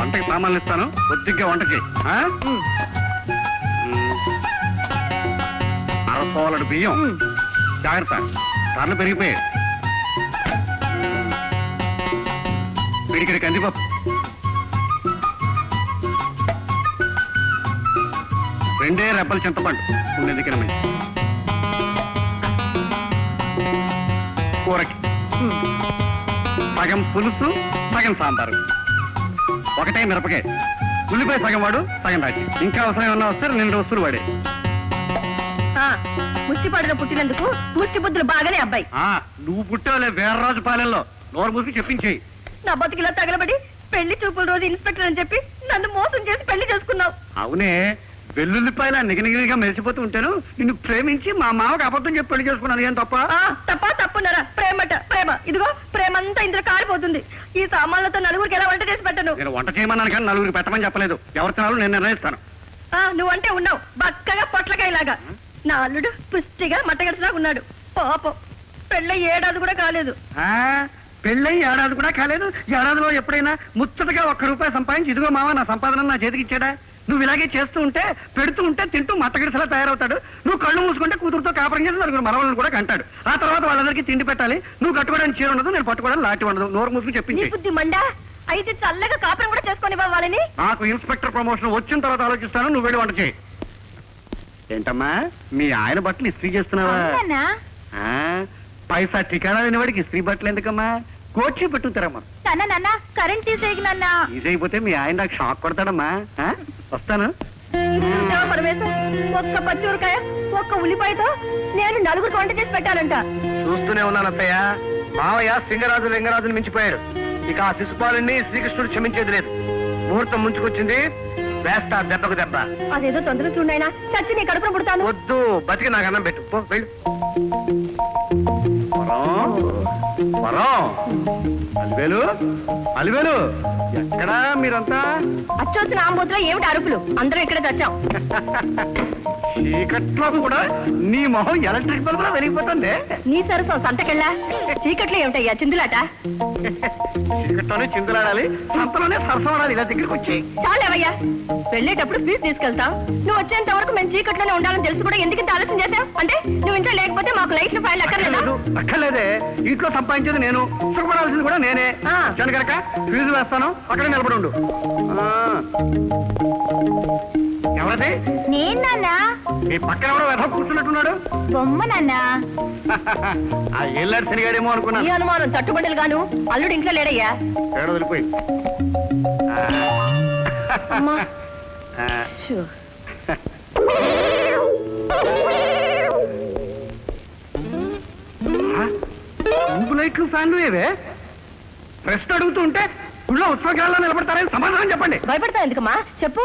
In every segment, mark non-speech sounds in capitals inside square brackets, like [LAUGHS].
వంటకి సామాన్లు ఇస్తాను. కొద్దిగా వంటకి. అరసోలడు బియ్యం. జాగ్రత్త. ధరలు పెరిగిపోయాయి. పిడికిడి కందిపప్పు. రెండే రెబ్బల చింతపండు. ఉండేది కింద కూరకి. సగం పులుసు సగం సాంబారు. ఒకటే మిరపకాయ. ఉల్లిపాయ సగం వాడు సగం రాజు ఇంకా అవసరం ఏమన్నా వస్తే రెండు వస్తువులు వాడే. ఆ, ముష్టి పడిన పుట్టినందుకు ముష్టి బుద్ధులు బాగానే అబ్బాయి. నువ్వు పుట్టావులే వీర్రాజు పాలెంలో. నోరు మూసి చెప్పించేయి. నా బతికిలా తగలబడి పెళ్ళి చూపుల రోజు ఇన్స్పెక్టర్ అని చెప్పి నన్ను మోసం చేసి పెళ్ళి చేసుకున్నావు. అవునే వెల్లుల్లిపాయల నిగనిగిరిగా మెరిసిపోతూ ఉంటాను నిన్ను ప్రేమించి మా మామకు అబద్ధం చెప్పి పెళ్ళి చేసుకున్నాను ఏం తప్ప? తప్ప తప్పున్నారా? ప్రేమట. ప్రేమ. ఇదిగో ప్రేమంతా ఇందులో కాలిపోతుంది. ఈ సామాన్లతో నలుగురికి ఎలా వంట చేసి పెట్టను? నేను వంట చేయమన్నాను కానీ నలుగురికి పెట్టమని చెప్పలేదు. ఎవరు తినాలో నేను నిర్ణయిస్తాను. ఆ, నువ్వంటే ఉన్నావు. బక్కగా పొట్లకాయలాగా. నా అల్లుడు పుష్టిగా మట్టగడిచిలా ఉన్నాడు. పాపం. పెళ్ళ ఏడాది కూడా కాలేదు. ఆ, పెళ్ళై ఏడాది కూడా కాలేదు. ఏడాదిలో ఎప్పుడైనా ముచ్చటగా ఒక్క రూపాయి సంపాదించి ఇదిగో మామ నా సంపాదన నా చేతికి ఇచ్చాడా? నువ్వు ఇలాగే చేస్తూ ఉంటే పెడుతూ ఉంటే తింటూ మట్టగిడిసలా తయారవుతాడు. నువ్వు కళ్ళు మూసుకుంటే కూతురుతో కాపురం చేసి నలుగురు మనవలను కూడా కంటాడు. ఆ తర్వాత వాళ్ళందరికీ తిండి పెట్టాలి. నువ్వు కట్టుకోవడానికి చీర ఉండదు నేను పట్టుకోవడానికి లాంటి ఉండదు. నోరు చెప్పించి బుద్ధి మండా? అయితే చల్లగా కాపురం కూడా చేసుకొని వాళ్ళని? నాకు ఇన్స్పెక్టర్ ప్రమోషన్ వచ్చిన తర్వాత ఆలోచిస్తాను నువ్వు వెళ్ళి వంట చేయి. ఏంటమ్మా మీ ఆయన బట్టలు ఇస్త్రీ చేస్తున్నావా? ఆ, పైసా ఠికాణా లేనివాడికి ఇస్త్రీ బట్టలు ఎందుకమ్మా? కోచి పెట్టుతారమ్మా. నాన్న కరెంట్ తీసేయకి నాన్న. అయిపోతే మీ ఆయన నాకు షాక్ కొడతాడమ్మా. ఆ? వస్తాను. చూసావా పరమేశం ఒక్క పచ్చిమిరకాయ ఒక్క ఉల్లిపాయతో నేను నలుగురు వంట చేసి పెట్టాలంట. చూస్తూనే ఉన్నాను అత్తయ్య. మావయ్య సింగరాజు లింగరాజుని మించిపోయాడు. ఇక ఆ శిశుపాలుని శ్రీకృష్ణుడు క్షమించేది లేదు. ముహూర్తం ముంచుకొచ్చింది వేస్తా దెబ్బకు దెబ్బ. అదేదో తొందరగా చూడైనా చచ్చి నీ కడుపున పుడతాను. వద్దు బతికి నాకు అన్నం పెట్టు. పో వెళ్ళు. వరం. అలివేలు అలివేలు ఎక్కడా మీరంతా? అచ్చొచ్చిన ఆంబోతులో ఏమిటి అరుపులు? అందరూ ఇక్కడే తెచ్చాం [LAUGHS] చీకట్లో కూడా నీ మొహం ఎలక్ట్రిక్ బల్బులా వెలిగిపోతుంది. నీ సరసం సంతకెళ్ళా? చీకట్లో ఏమిటయ్యా? చిందులాట? చీకట్లోనే చిందులాడాలి సంతలోనే సరసమాడాలి ఇలా దగ్గరికి వచ్చి చాలేవయ్యా? వెళ్ళేటప్పుడు ఫీజు తీసుకెళ్తాం. నువ్వు వచ్చేంత వరకు మేము చీకట్లోనే ఉండాలని తెలిసి కూడా ఎందుకు ఆలస్యం చేశావు అంటే నువ్వు ఇంట్లో లేకపోతే మాకు లైట్లు ఫైల్ అక్కర్లేదా. అక్కర్లేదు. ఇంట్లో సంపాదించేది నేను. సుఖపడాల్సింది కూడా నేనే. ఆ. కనుక ఫీజు వేస్తాను అక్కడే నిలబడి ఉండు ఆ. ఎవరది? నేను నాన్న. ఈ పక్కన ఎవడో వెధ కూర్చున్నట్టున్నాడు? బొమ్మ నాన్న. ఆ ఏళ్ళాడు ఈ అనుకున్నాను. అనుమానం తట్టుబడులు గాను అల్లుడు ఇంట్లో లేడయ్యా. ఏడో వెళ్ళిపోయి అమ్మా. ట్యూబ్ లైట్లు ఫ్యాన్లు ఏవే? ప్రశ్న అడుగుతూ ఉంటే గుళ్ళో ఉత్సవకాలలో నిలబడతారని సమాధానం చెప్పండి. భయపడతా ఎందుకమ్మా? చెప్పు.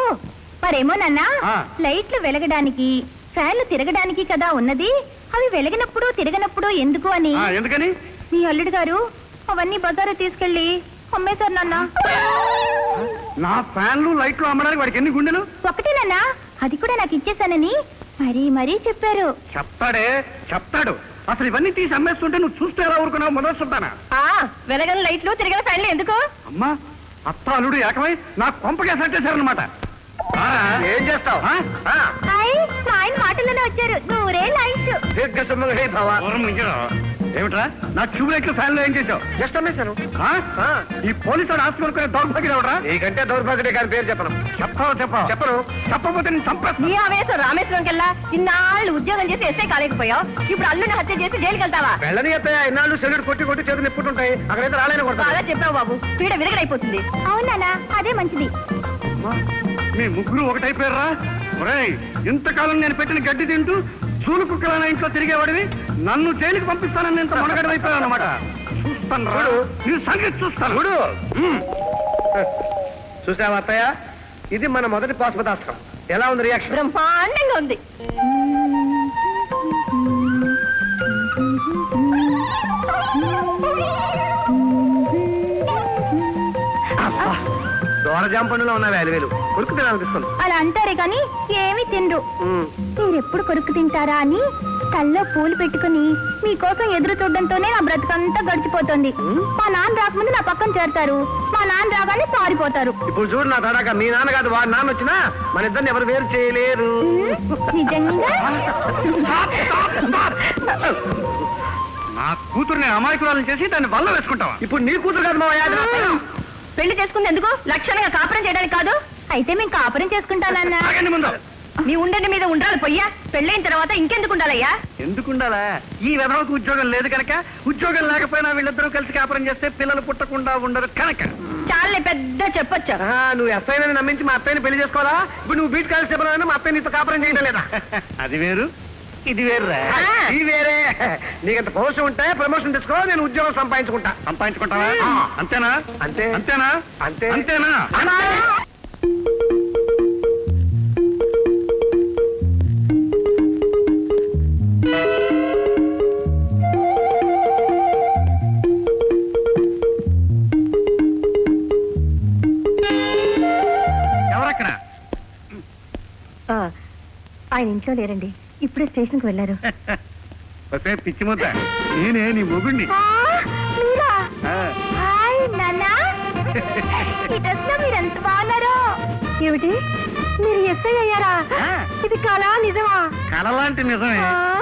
మరేమో నాన్న ఆ. లైట్లు వెలగడానికి ఫ్యాన్లు తిరగడానికి కదా ఉన్నది. అవి వెలగినప్పుడు తిరగనప్పుడు ఎందుకు అని? ఆ, ఎందుకని? మీ అల్లుడు గారు అవన్నీ బజారు తీసుకెళ్ళి అమ్మేశారు నాన్న. నా ఫ్యాన్లు లైట్లు అమ్మడానికి వాడికి ఎన్ని గుండెలు? ఒకటే నాన్న అది కూడా నాకు ఇచ్చేసానని మరీ మరీ చెప్పారు. చెప్తాడే చెప్తాడు. అసలు ఇవన్నీ తీసి అమ్మేస్తుంటే నువ్వు చూస్తే ఎలా ఊరుకున్నావు? మొదలు చూద్దానా? ఆ వెలగని లైట్లు తిరగని ఫ్యాన్లు ఎందుకు? అమ్మా అత్త అల్లుడు ఏకమై నా కొంపకి చేశారనమాట ఏం చేస్తావు? ఆయన మాటల్లోనే వచ్చారు. నూరే లైట్స్ ఏమిట్రా? నా ట్యూబ్ లైట్లు ఫ్యాన్లో ఏం చేసావు జస్ట్ అమ్మేశాను ఈ పోలీసు ఆస్తి కొనుక్కునే దౌర్భాగ్యం ఎవడరా? నీకంటే దౌర్భాగ్యుడే కానీ పేరు చెప్పను. చెప్పవు చెప్పవు? చెప్పను. చెప్పకపోతే నేను చంపేస్తా. నీ ఆవేశం రామేశ్వరం కెల్లా ఇన్నాళ్ళు ఉద్యోగం చేసి ఎస్ఐ కాలేకపోయావు. ఇప్పుడు అల్లుని హత్య చేసి జైలుకి వెళ్తావా? వెళ్ళని అత్తయ్య ఇన్నాళ్ళు సెల్లుడు కొట్టి కొట్టి చేతులు నిప్పుతుంటాయి అక్కడైతే రాలేని బాగా చెప్పావు బాబు. పీడ విరగడైపోతుంది. అవునా అదే మంచిది. మీ ముగ్గురు ఒకటైపోయారా? ఒరేయ్ ఇంతకాలం నేను పెట్టిన గడ్డి తింటూ చూలు కుక్కల ఇంట్లో తిరిగేవాడివి. నన్ను జైలుకి పంపిస్తానని ఇంత మొనగడ అయిపోయాను అనమాట చూస్తాను రాడు నీ సంగతి చూస్తాను. చూసావా అత్తయ్య? ఇది మన మొదటి పాశుపతాస్త్రం. ఎలా ఉంది రియాక్షన్ బ్రహ్మాండంగా ఉంది. దోరజాం పండులో ఉన్న వేలు. కొరుకు తినాలనిపిస్తుంది. అలా అంటారే కానీ ఏమీ తినరు. మీరెప్పుడు కొరుకు తింటారా అని కల్లో పూలు పెట్టుకుని మీకోసం ఎదురు చూడడంతోనే నా బ్రతుకంతా గడిచిపోతుంది. మా నాన్న రాకముందు నా పక్కన చేరతారు. మా నాన్న రాగానే పారిపోతారు. ఇప్పుడు చూడు నా తడాక మీ నాన్న కాదు వాడు నాన్న వచ్చినా మన ఇద్దరిని ఎవరు వేరు చేయలేరు. నిజంగా? నా కూతుర్ని అమాయకురాలను చేసి దాన్ని వల్ల వేసుకుంటావా? ఇప్పుడు నీ కూతురు కాదు మా పెళ్ళి చేసుకుంది ఎందుకు లక్షణంగా కాపురం చేయడానికి కాదు. అయితే మేము కాపురం చేసుకుంటానన్నా ఆగండి ముందు. మీ ఉండని మీద ఉండాలి పొయ్యా. పెళ్ళైన తర్వాత ఇంకెందుకు ఉండాలయ్యా? ఎందుకుండాలా ఈ విధవకు ఉద్యోగం లేదు కనుక ఉద్యోగం లేకపోయినా వీళ్ళిద్దరూ కలిసి కాపురం చేస్తే పిల్లలు పుట్టకుండా ఉండరు కనుక. చాలే పెద్ద చెప్పొచ్చు. ఆ, నువ్వు ఎస్ఐని నమ్మించి మా అత్తయ్యని పెళ్ళి చేసుకోవాలా? ఇప్పుడు నువ్వు బీట్ కానిస్టేబుల్ అయినా మా అత్తయ్య నీతో కాపురం చేయడం లేదా? అది వేరు. ఇది వేరు ఆ. ఇది వేరే. నీకంత పౌరుషం ఉంటే ప్రమోషన్ తీసుకో నేను ఉద్యోగం సంపాదించుకుంటా. సంపాదించుకుంటావా? అంతేనా? అంతే. అంతేనా? అంతే. అంతేనా? ఆయన ఇంట్లో లేరండి. ఇప్పుడే స్టేషన్కి వెళ్ళారు ఒకే పిచ్చి ముద్ద. నేనే నీ బాగున్నారో. ఏమిటి? మీరు ఎస్ఐ అయ్యారా? ఆ. ఇది కళా నిజమా? కలలాంటి నిజమే.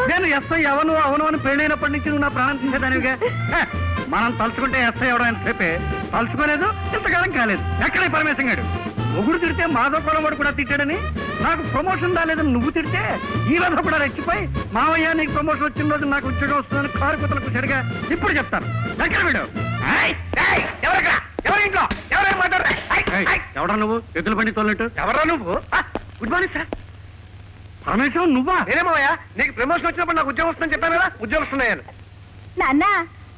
నేను ఎస్ఐ అవను అవను అని పెళ్ళైనప్పటి నుంచి నువ్వు నా ప్రాణం తీసేదానివిగా? మనం తలుచుకుంటే ఎస్ఐ అవడం ఎంతసేపే తలుచుకోలేదు ఇంతకాలం కాలేదు. ఎక్కడే పరమేశం గాడు మొగుడు తిడితే మాధవ కులం వాడు కూడా తిట్టాడని? నాకు ప్రమోషన్ రాలేదని నువ్వు తిడితే ఈ రోజు కూడా రెచ్చిపోయి మావయ్య నీకు ప్రమోషన్ వచ్చిన రోజు నాకు ఉద్యోగం వస్తుందని కారు కుతలకు చెడుగా ఇప్పుడు చెప్తాను. ఎక్కడ వీడు? ఏయ్, ఏయ్, ఎవరక్కడ? ఎవరి నువ్వు? ఎద్దుల బండి తోలినట్టు? ఎవరా నువ్వు? Good morning sir. పరమేశ్వరం నువ్వా? నేనేమోయా నీకు ప్రమోషన్ వచ్చినప్పుడు నాకు ఉద్యోగం వస్తుందని చెప్పాను కదా? ఉద్యోగం వస్తున్నాయని. నాన్న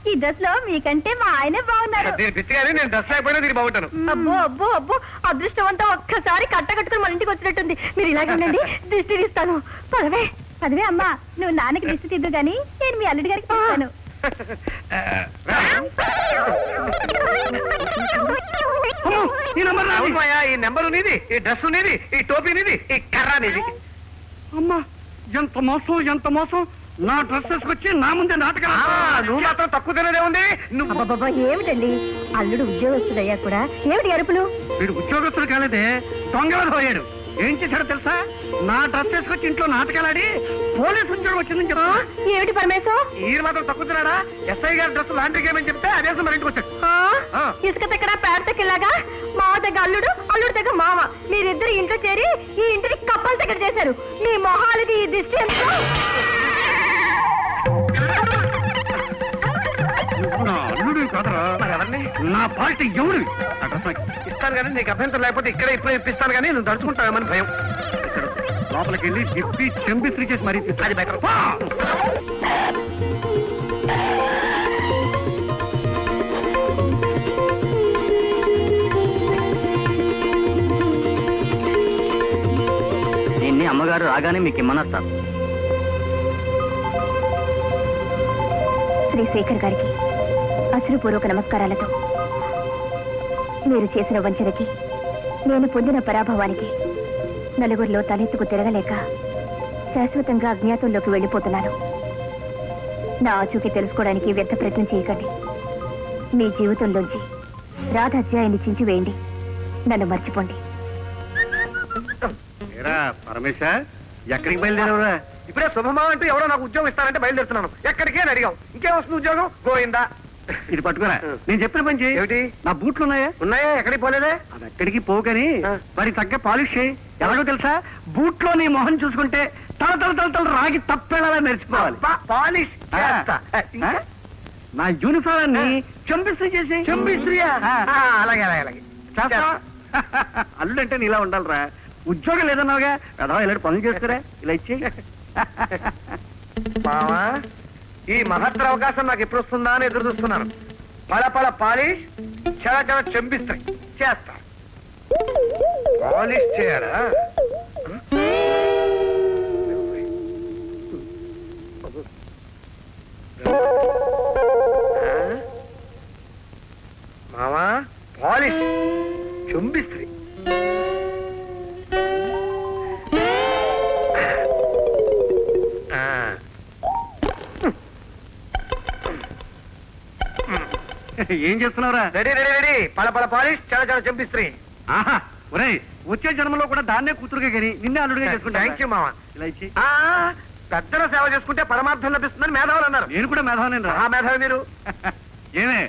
ఈ డ్రెస్లో మీకంటే మా ఆయనే బాగున్నారు. దీని పిచ్చిగానే నేను డ్రెస్ అయిపోయినా దీనికి బాగుంటాను. అబ్బో అబ్బో అబ్బో అదృష్టవంతం ఒక్కసారి కట్ట కట్టుకుని మన ఇంటికి వచ్చినట్టుంది. మీరు ఇలాగే ఉండండి దిష్టి తీస్తాను. పదవే చదివే అమ్మా. నువ్వు నాన్నకి దిష్టి తిద్దు గాని నేను మీ అల్లుడి గారికి అమ్మో, ఈ నంబర్. ఈ నెంబర్ నీది ఈ డ్రెస్ నీది ఈ టోపీ నీది ఈ కర్ర నీది అమ్మా ఎంత మోసం ఎంత మోసం. నా డ్రెస్ వేసుకొచ్చి నా ముందే నాటకం నువ్వు మాత్రం తక్కువ తినదే ఉంది నువ్వు అబ్బబ్బబ్బా ఏమిటండి? అల్లుడు ఉద్యోగస్తుడయ్యా కూడా. ఏమిటి అరుపులు? వీడు ఉద్యోగస్తుడు కాలేదే దొంగలు పోయాడు ఏం చేశాడో తెలుసా? నా డ్రెస్ వేసుకొచ్చి ఇంట్లో నాటకాలాడి పోలీస్ ఉద్యోగం వచ్చిందని చెప్పా. ఏమిటి పరమేశం ఈ మాత్రం తక్కువ తిన్నాడా ఎస్ఐ గారి డ్రెస్ లాంటి ఏమని చెప్తే అదే మరి ఇంటికి వచ్చాడు. ఆ? ఆ. ఇసుక దగ్గర పేడ దగ్గరలాగా మావ దగ్గర అల్లుడు అల్లుడు దగ్గర మామ. మీరిద్దరు ఇంట్లో చేరి ఈ ఇంటిని కప్పల దగ్గర చేశారు. మీ మొహాలకి ఈ దిష్టి ఎంతో? నా అల్లుడు కాదరా. నా పార్టీ ఎవడు ఇస్తాను కానీ నీకు అభ్యంతరం లేకపోతే ఇక్కడే ఇప్పుడే ఇప్పిస్తాను కానీ నువ్వు దడుచుకుంటావేమని భయం. ఇక్కడ లోపలికి వెళ్ళి దిప్పి చెంపిస్త్రీ చేసి మరీ. అది బెటర్. దీన్ని అమ్మగారు రాగానే మీకు ఇమ్మనొస్తారు శ్రీ శేఖర్ గారికి. అశ్రుపూర్వక నమస్కారాలతో. మీరు చేసిన వంచనకి నేను పొందిన పరాభవానికి నలుగురిలో తలెత్తుకు తిరగలేక శాశ్వతంగా అజ్ఞాతంలోకి వెళ్ళిపోతున్నాను. నా ఆచూకీ తెలుసుకోవడానికి వ్యర్థ ప్రయత్నం చేయకండి. మీ జీవితంలోంచి రాధ అధ్యాయాన్ని చించివేయండి. నన్ను మర్చిపోండి. పరమేశ ఎక్కడికి ఇప్పుడే శుభమా అంటూ ఎవరో నాకు ఉద్యోగం ఇస్తానంటే బయలుదేరుతున్నాను. ఎక్కడికే అడిగాం ఇంకేం వస్తుంది ఉద్యోగం? గోయిందా ఇది పట్టుకురా. నేను చెప్పిన పని చేయి. ఏమిటి? నా బూట్లు ఉన్నాయా? ఉన్నాయా? ఎక్కడికి పోలేదే? అది ఎక్కడికి పోకని మరి తగ్గ పాలిష్ చేయి. ఎలాగో తెలుసా? బూట్లో నీ మొహం చూసుకుంటే తల తల తల తల రాగి తప్పేలా మెరిచిపోవాలి పాలిష్ నా యూనిఫామ్ చెంపిస్త్రీ చేసి. చెంపిస్త్రీయా అలాగే అలాగే అలాగే. [LAUGHS] అల్లుడంటే నీలా ఉండాలిరా. ఉద్యోగం లేదన్నావుగా. అదా ఇలాంటి పనులు చేస్తారా? ఇలా ఇచ్చి మావా ఈ మహత్తర అవకాశం నాకు ఎప్పుడు వస్తుందా అని ఎదురు చూస్తున్నాను. పల పల పాలిష్ చాలా చాలా చెంపిస్త్రీ చేస్తా. పాలిష్ చేయడా? ఏం చేస్తున్నావురా? Ready ready ready. పల పల పాలిష్ చాలా చాలా చంపిస్త్రీ. ఆహా ఒరేయ్ వచ్చే జన్మలో కూడా దాన్నే కూతురుగా కానీ నిన్నే అల్లుడిగా చేసుకుంటా థ్యాంక్ యూ మామ. ఇలా ఇచ్చి. ఆ, పెద్దల సేవ చేసుకుంటే పరమార్థం లభిస్తుందని మేధావులు అన్నారు. నేను కూడా మేధావనే రా. ఆ మేధావి మీరు. [LAUGHS] ఏమే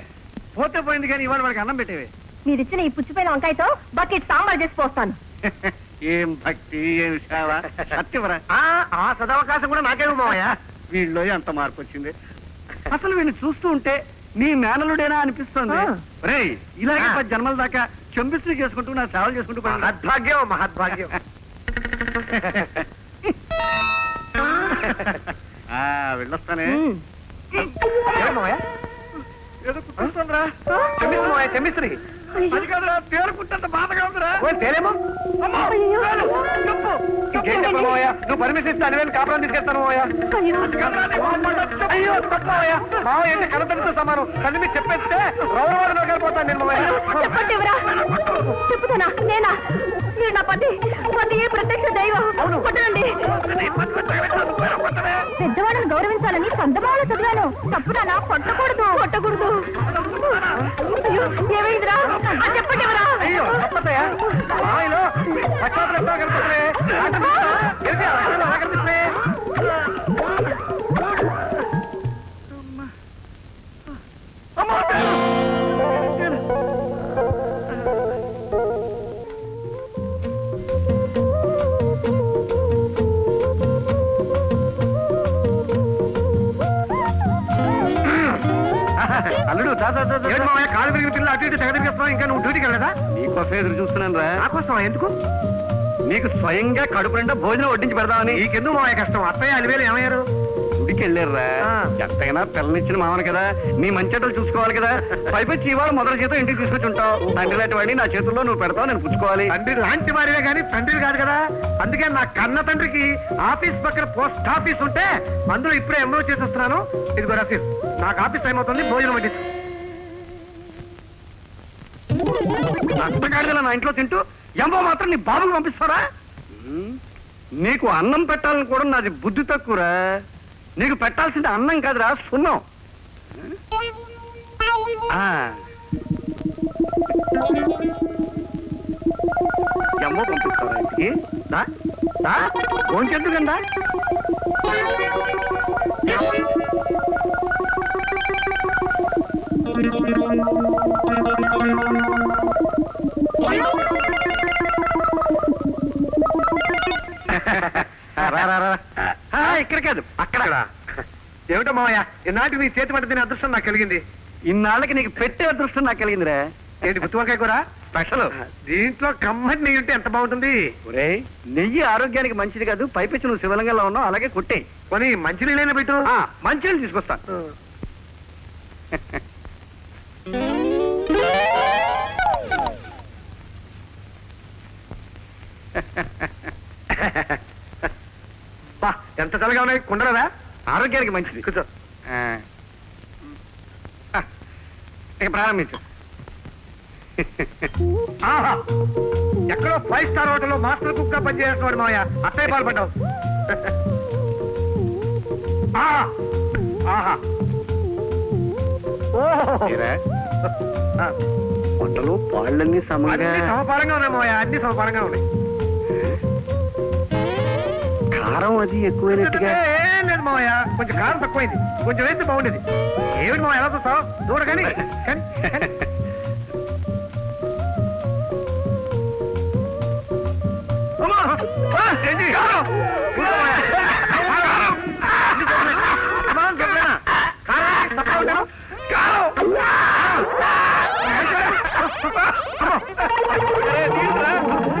పోతే పోయింది కానీ ఇవాళ వాడికి అన్నం పెట్టేవే. మీరిచ్చిన ఈ పుచ్చిపోయిన వంకాయతో బకెట్ సాంబార్ చేసి పోస్తాను. [LAUGHS] ఏం భక్తి ఏం సేవ? సత్యవరా ఆ, ఆ సదవకాశం కూడా నాకేమో మామయ్య వీళ్ళలో ఎంత మార్పు వచ్చింది? అసలు వీడిని చూస్తూ ఉంటే నీ మేనలుడేనా అనిపిస్తుంది? ఆ. రేయ్ ఇలాగే ఆ. పది జన్మల దాకా చెంపిస్తూ చేసుకుంటూ నా సేవలు చేసుకుంటూ. మహద్భాగ్యం మహద్భాగ్యం. ఆ వెళ్ళొస్తానే. ఏదో కుట్టిస్తుందిరా. మామయ్య చెమ్మిస్త్రీ అది కాదురా తేరుకుంటే బాధగా ఉందిరా. ఓ తేలేమో ఇంకేం నువ్వు పర్మిషన్ ఇస్తే అనివేలు కాపురం తీసుకెళ్తాను. అయ్యో. తప్ప మామయ్య మామయ్య అంటే కనతడితో సమానం. కళ్ళు మీరు చెప్పేస్తే రౌరవారిలో వెళ్ళిపోతాను నేను ఎవరా చెప్పుతానా? నేనా? మీరు నా పతి. పతి ప్రత్యక్ష దైవం? కొట్టండి పెద్దవాళ్ళని గౌరవించాలని చందమామ చదివాను. తప్పునా కొట్టకూడదు. కొట్టకూడదు. ఏమైందిరా? ఆ, చెప్పండి ఎవరా? అయ్యో అటు ఇటు తెగదిరిగేస్తున్నావు ఇంకా నువ్వు డ్యూటీకి వెళ్ళదా నీకోసం ఎదురు చూస్తున్నాను రా. నాకోసం ఎందుకు? నీకు స్వయంగా కడుపు నిండా భోజనం వడ్డించి పెడదామని. నీకెందుకు మామయ్య కష్టం? అత్తయ్య అలివేలు ఏమయ్యారు? గుడికి వెళ్ళారురా. ఆ. ఎంతైనా పిల్లనిచ్చిన మామను కదా. నీ మంచెటలు చూసుకోవాలి కదా. పైపొచ్చి ఇవాళ మొదటి చేత ఇంటికి తీసుకొచ్చి ఉంటావు. తండ్రి లాంటి వాడిని నా చేతుల్లో నువ్వు పెడతావు నేను పుచ్చుకోవాలి. తండ్రి లాంటి వారివే కానీ తండ్రి కాదు కదా. అందుకే నా కన్న తండ్రికి ఆఫీస్ పక్కన పోస్ట్ ఆఫీస్ ఉంటే అందులో ఇప్పుడే ఎంఓ చేసి వస్తున్నాను ఇదిగో రసీద్. నాకు ఆఫీస్ టైం అవుతుంది భోజనం వడ్డించు అత్తగాడిదలా నా ఇంట్లో తింటూ ఎంబో మాత్రం నీ బాబుకు పంపిస్తారా? నీకు అన్నం పెట్టాలని కూడా నాది బుద్ధి తక్కువరా. నీకు పెట్టాల్సింది అన్నం కాదురా సున్నం. ఎంబో పంపిస్తారా ఇంటికి? దా, దా, ఇక్కడ కాదు అక్కడ. ఏమిటో మావయ్య ఈనాటి నీ చేతి పట్టి తినే అదృష్టం నాకు కలిగింది. ఇన్నాళ్ళకి నీకు పెట్టే అదృష్టం నాకు కలిగిందిరా. ఏంటి గుత్తి వంకాయ కూర? స్పెషల్. దీంట్లో కమ్మటి నెయ్యి ఉంటే ఎంత బాగుంటుంది? ఒరేయ్ నెయ్యి ఆరోగ్యానికి మంచిది కాదు పైపెచ్చి నువ్వు శివలింగంలో ఉన్నావు అలాగే కుట్టే. కొని మంచి నీళ్ళైనా పెట్టు. మంచిగా తీసుకొస్తా. [LAUGHS] బా ఎంత చల్లగా ఉన్నాయి? కుండలదా? ఆరోగ్యానికి మంచిది. కూర్చో. ఇక ప్రారంభించు. ఎక్కడో ఫైవ్ స్టార్ హోటల్లో మాస్టర్ కుక్గా పనిచేస్తున్నాడు మావయ్య. అత్తయ్య పాల్పడ్డావు వంటలు పాళ్ళన్నీ సమంగా అన్ని సమపాలంగా ఉన్నాయి మావయ్య అన్ని సమపాలంగా ఉన్నాయి. కారం అది ఎక్కువైనట్టుగా ఏం లేదు మావయ్య కొంచెం కారం తక్కువైంది కొంచెం వేస్తే బాగుండేది ఏమిటి మావయ్య ఎలా చూస్తావు చూడ కానీ కానీ, కానీ. అమ్మా! ఆ, ఏంటి? కారం! చూడు మావయ్య. కారం! అమ్మా, కారం తక్కువ ఉంటాను. కారం! అరే, తీసుకురా.